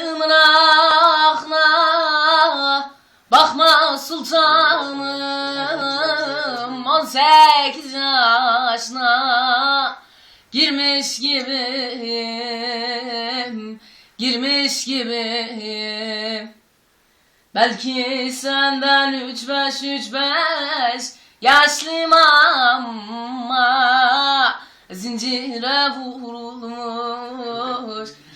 Mınakna bakma sultanım. On sekiz yaşına girmiş gibiyim girmiş gibiyim. Belki senden üç beş üç beş yaşlıyım ama zincire vurulmuş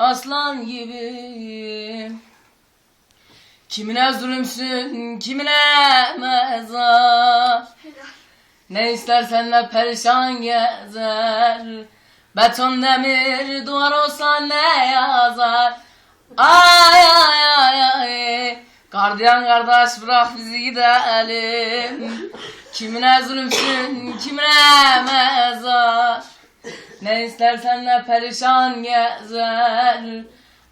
aslan gibi. Kimine zulümsün, kimine mezar. Ne istersen de perişan gezer. Beton demir duvar olsa ne yazar? Ay ay ay ay. Gardiyan kardeş bırak bizi gidelim. Kimine zulümsün, kimine mezar. Ne istersen de perişan gezer.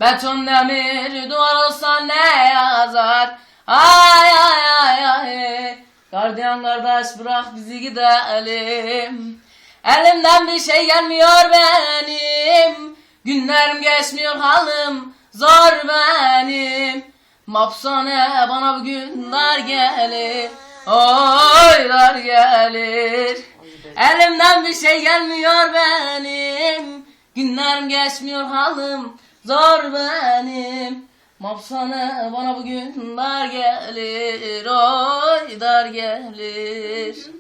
Beton demir duvar olsa ne yazar? Ay ay ay ay. Gardiyan kardeş bırak bizi gidelim. Elimden bir şey gelmiyor benim. Günlerim geçmiyor halim zor benim. Mapsane bana bugün dar gelir. Oy dar gelir. Elimden bir şey gelmiyor benim. Günlerim geçmiyor halim zor benim. Mapsane bana bugün dar gelir. Oy dar gelir.